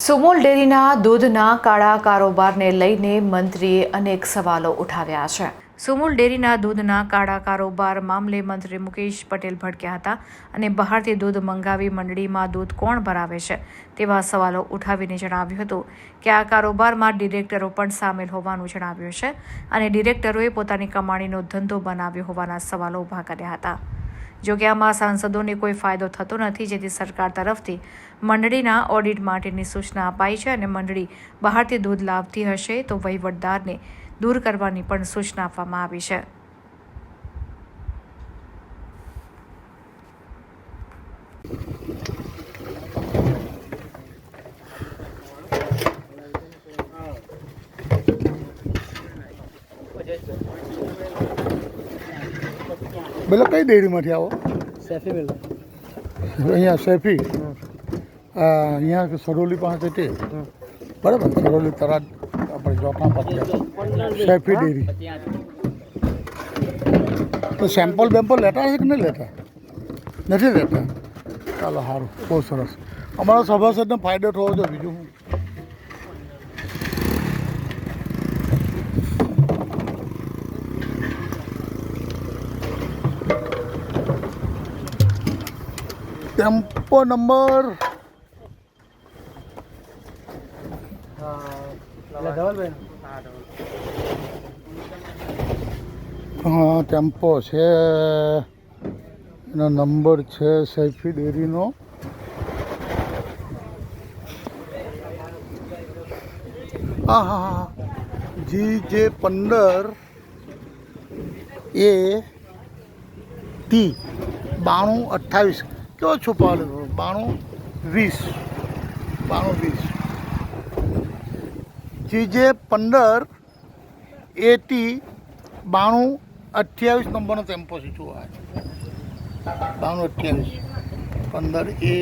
સુમોલ ડેરીના દૂધના કાળા કારોબારને લઈને મંત્રીએ અનેક સવાલો ઉઠાવ્યા છે. સુમુલ ડેરીના દૂધના કાળા કારોબાર મામલે મંત્રી મુકેશ પટેલ ભડક્યા હતા અને બહારથી દૂધ મંગાવી મંડળીમાં દૂધ કોણ ભરાવે છે તેવા સવાલો ઉઠાવીને જણાવ્યું હતું કે આ કારોબારમાં ડિરેક્ટરો પણ સામેલ હોવાનું જણાવ્યું છે અને ડિરેક્ટરોએ પોતાની કમાણીનો ધંધો બનાવ્યો હોવાના સવાલો ઊભા કર્યા હતા. જોકે આમાં સાંસદોને કોઈ ફાયદો થતો નથી, જેથી સરકાર તરફથી મંડળીના ઓડિટ માટેની સૂચના અપાઈ છે અને મંડળી બહારથી દૂધ લાવતી હશે તો વહીવટદારને દૂર કરવાની પણ સૂચના આપવામાં આવી છે. પેલો કઈ ડેરીમાંથી આવો? સેફી બોલો. અહીંયા સેફી? અહીંયા સરોલી પાસે તે? બરાબર સરોલી તરાદ આપણે ચોકના પાસે સેફી ડેરી. તો સેમ્પલ બેમ્પલ લેતા છે કે નહીં લેતા? નથી લેતા? ચાલો સારું. બહુ સરસ. અમારા સભાસદને ફાયદો થવો છે બીજું ટેમ્પો નંબર. હા ટેમ્પો છે. એનો નંબર છે સૈફી ડેરીનો. હા હા હા. જી જે પંદર એ ટી બાણું અઠ્ઠાવીસ. કેવો છુપાવેલો બાણું વીસ. બાણું વીસ. જી જે પંદર એટી બાણું અઠ્યાવીસ નંબરનો ટેમ્પો છે જોવા બાણું અઠ્યાવીસ. પંદર એ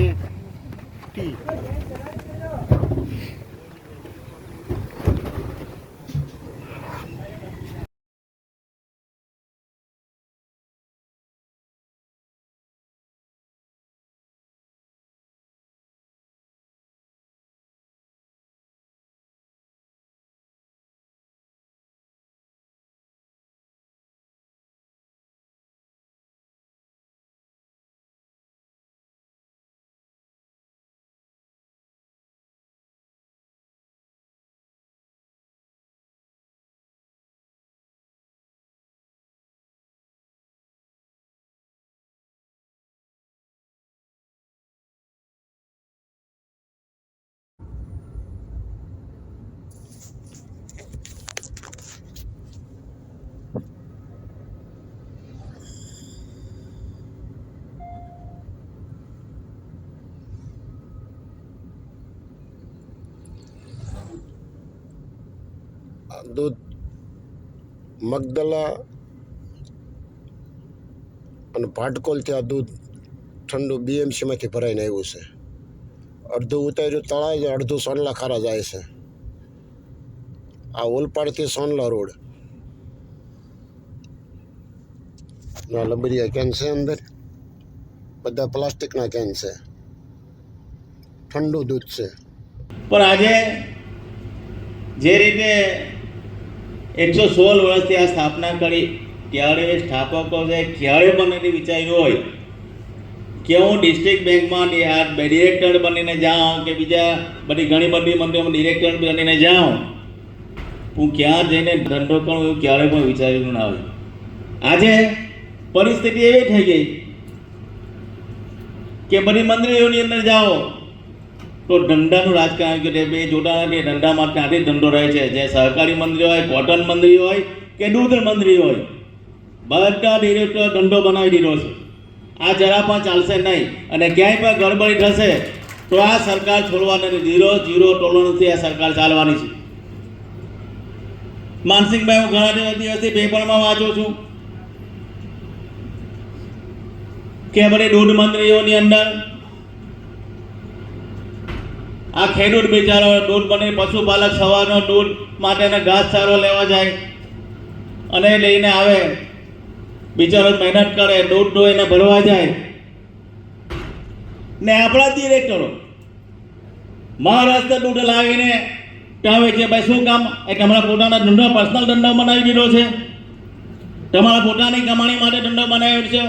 દૂધ, મગદલા અને ભાટકોલથી આ દૂધ ઠંડુ બીએમસીમાંથી ભરાઈને આવ્યું છે. અડધું ઉતાર્યું, તળાય છે અડધું સોનલા ખારા જાય છે. આ ઓલપાડથી સોનલા રોડ. ના લબરિયા કેન છે અંદર. બધા પ્લાસ્ટિકના કેન છે. ઠંડુ દૂધ છે. પણ આજે જે રીતે એકસો સોળ વર્ષથી આ સ્થાપના કરી, ત્યારે સ્થાપકો છે ક્યારે પણ વિચાર્યું હોય. કે હું ડિસ્ટ્રિક્ટ બેંકમાં ડિરેક્ટર બનીને જાઉં કે બીજા બધી ઘણી બધી મંદિરોમાં ડિરેક્ટર બનીને જાઉં, હું ક્યાં જઈને ધંધો કરું એવું ક્યારે પણ વિચાર્યું ના હોય. આજે પરિસ્થિતિ એવી થઈ ગઈ કે બધી મંદિરોની અંદર જાઓ તો ધંધાનું રાજકારણ કે બે જોતા કે ધંધામાં ત્યાંથી ધંધો રહે છે. જે સહકારી મંત્રી હોય કોટન મંત્રી હોય કે દૂધ મંત્રી હોય, બધા ડિરેક્ટર ધંધો બનાવી દીધો છે. આ જરા પણ ચાલશે નહીં અને ક્યાંય પણ ગડબડી થશે તો આ સરકાર છોડવાની ઝીરો ઝીરો ટોલરન્સથી આ સરકાર ચાલવાની છે. માનસિંહભાઈ, હું ઘણા દિવસ દિવસથી પેપરમાં વાંચું છું. કે બધી દૂધ મંત્રીઓની અંદર આ ખેડૂત બિચારો દૂધ બની, પશુપાલક સવારનો દૂધ માટેના ઘાસ ચારો લેવા જાય અને લઈને આવે. બિચારો મહેનત કરે, દૂધ દોઈને ભરવા જાય. ને આપણા ડિરેક્ટરો મહારાષ્ટ્ર દૂધ લાવીને ત્યાં વેચે ભાઈ, શું કામ? એ તમારા પોતાના ધંધો પર્સનલ ધંધો બનાવી દીધો છે. તમારા પોતાની કમાણી માટે ધંધો બનાવ્યો છે.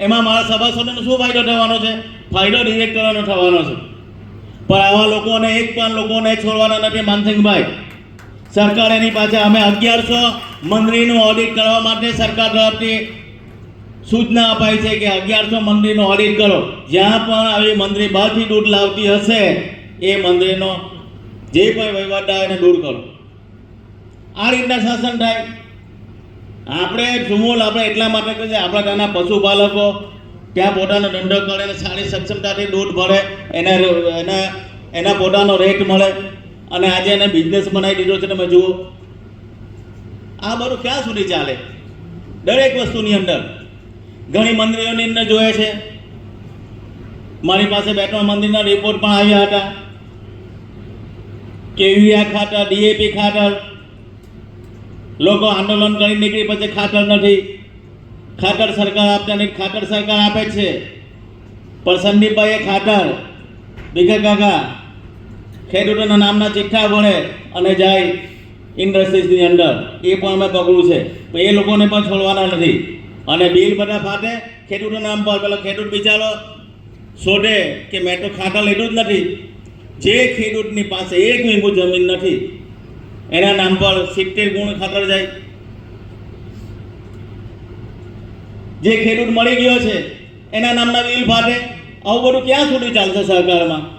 એમાં મારા સભાસદોને શું ફાયદો થવાનો છે? ફાયદો ડિરેક્ટરોનો થવાનો છે. પણ આવા લોકોને એક પણ લોકોને છોડવાના નથી માનસિંહભાઈ. સરકાર એની પાસે અમે અગિયારસો મંદિરનું ઓડિટ કરવા માટે સરકાર તરફથી સૂચના અપાઈ છે કે અગિયારસો મંદિરનું ઓડિટ કરો. જ્યાં પણ આવી મંદિર બહારથી દૂધ લાવતી હશે, એ મંદિરનો જે કોઈ વહીવટ આવે એને દૂર કરો. આ રીતના શાસન થાય. આપણે સુમૂલ આપણે એટલા માટે કહે આપણા ત્યાંના પશુપાલકો ત્યાં પોતાનો ધંધો કરે અને સારી સક્ષમતાથી દૂધ ભરે, એને એના એના પોતાનો રેટ મળે અને આજે એને બિઝનેસ બનાવી દીધો છે તમે જુઓ. આ બધું ક્યાં સુધી ચાલે? દરેક વસ્તુની અંદર. ઘણી મંદિરોની અંદર જોયે છે. મારી પાસે બે ત્રણ મંદિરના રિપોર્ટ પણ આવ્યા હતા. કે યુરિયા ખાતર ડીએપી ખાતર. લોકો આંદોલન કરી, નીકળી પછી ખાતર નથી. ખાતર સરકાર આપતા નથી ખાતર સરકાર આપે છે. પણ સંદીપભાઈએ ખાતર ભીખા કાકા, ખેડૂતોના નામના ચિઠ્ઠા ભણે અને જાય ઇન્ડસ્ટ્રીઝની અંદર. એ પણ અમે પગલું છે. તો એ લોકોને પણ છોડવાના નથી. અને બિલ બધા ફાટે. ખેડૂતોના નામ પર પેલો ખેડૂત બિચારો શોધે કે મેં તો ખાતર લીધું જ નથી. જે ખેડૂતની પાસે એક વીઘું જમીન નથી, એના નામ પર સિત્તેર ગુણ ખાતર જાય. જે ખેડૂત મળી ગયો છે, એના નામના બિલ ફાટે આવું બધું ક્યાં સુધી ચાલશે સરકારમાં?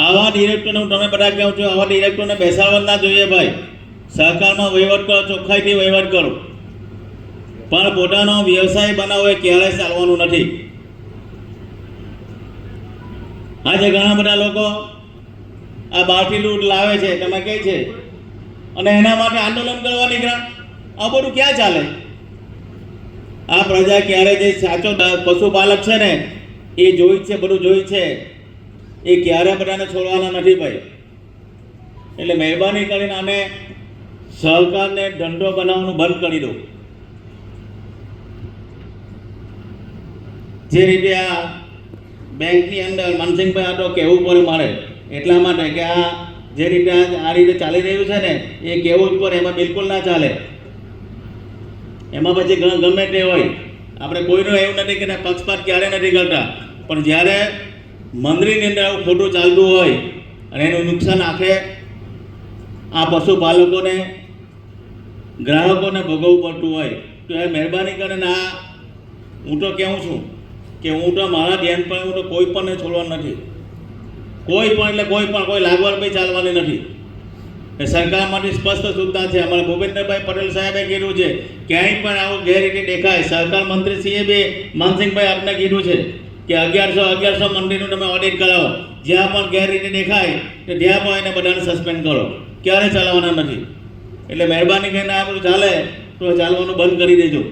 આવા ડિરેક્ટરને હું તમે બધા કહું છું, આવા ડિરેક્ટરને બેસાડવા ના જોઈએ ભાઈ. સહકારમાં વહીવટ કરો, ચોખ્ખાઈથી વહીવટ કરો. પણ પોતાનો વ્યવસાય બનાવવો એ ક્યારેય ચાલવાનું નથી. આજે ઘણા બધા લોકો આ બહારથી લૂંટ લાવે છે, તમે કહે છે. અને એના માટે આંદોલન કરવા નીકળ્યા. આ બધું ક્યાં ચાલે? આ પ્રજા ક્યારે જે સાચો પશુપાલક છે ને, એ જોઈ છે, બધું જોઈ છે, એ ક્યારે બધાને છોડવાના નથી ભાઈ? એટલે મહેરબાની કરીને આને સહકારને ધંધો બનાવવાનું બંધ કરી દો. જે રીતે આ બેંકની અંદર મનસિંહભાઈ આ તો કહેવું પડે મારે, એટલા માટે કે આ જે રીતે આ રીતે ચાલી રહ્યું છે ને, એ કહેવું જ પડે, એમાં બિલકુલ ના ચાલે. એમાં પછી ગમે તે હોય. આપણે કોઈનું એવું નથી કે પક્ષપાત ક્યારે નથી કરતા. પણ જ્યારે મંદિરની અંદર આવું ખોટું ચાલતું હોય અને એનું નુકસાન આખે આ પશુપાલકોને, ગ્રાહકોને ભોગવવું પડતું હોય, તો એ મહેરબાની કરીને આ હું તો કહું છું કે હું તો મારા ધ્યાન પર હું તો કોઈ પણ છોડવાનું નથી. કોઈ પણ એટલે કોઈ પણ, કોઈ લાગવડ ભાઈ ચાલવાની નથી. સરકાર માટે સ્પષ્ટ સૂચના છે. અમારા ભૂપેન્દ્રભાઈ પટેલ સાહેબે કીધું છે, ક્યાંય પણ આવું ગેરરીતિ દેખાય. સરકાર મંત્રી શ્રીએ બી માનસિંહભાઈ આપને કીધું છે કે અગિયારસો અગિયારસો મંદિરનું તમે ઓડિટ કરાવો. જ્યાં પણ ગેરરીતિ દેખાય, તો ત્યાં પણ એને બધાને સસ્પેન્ડ કરો. ક્યારે ચલાવવાના નથી? એટલે મહેરબાની કરીને આ બધું ચાલે, તો ચાલવાનું બંધ કરી દેજો.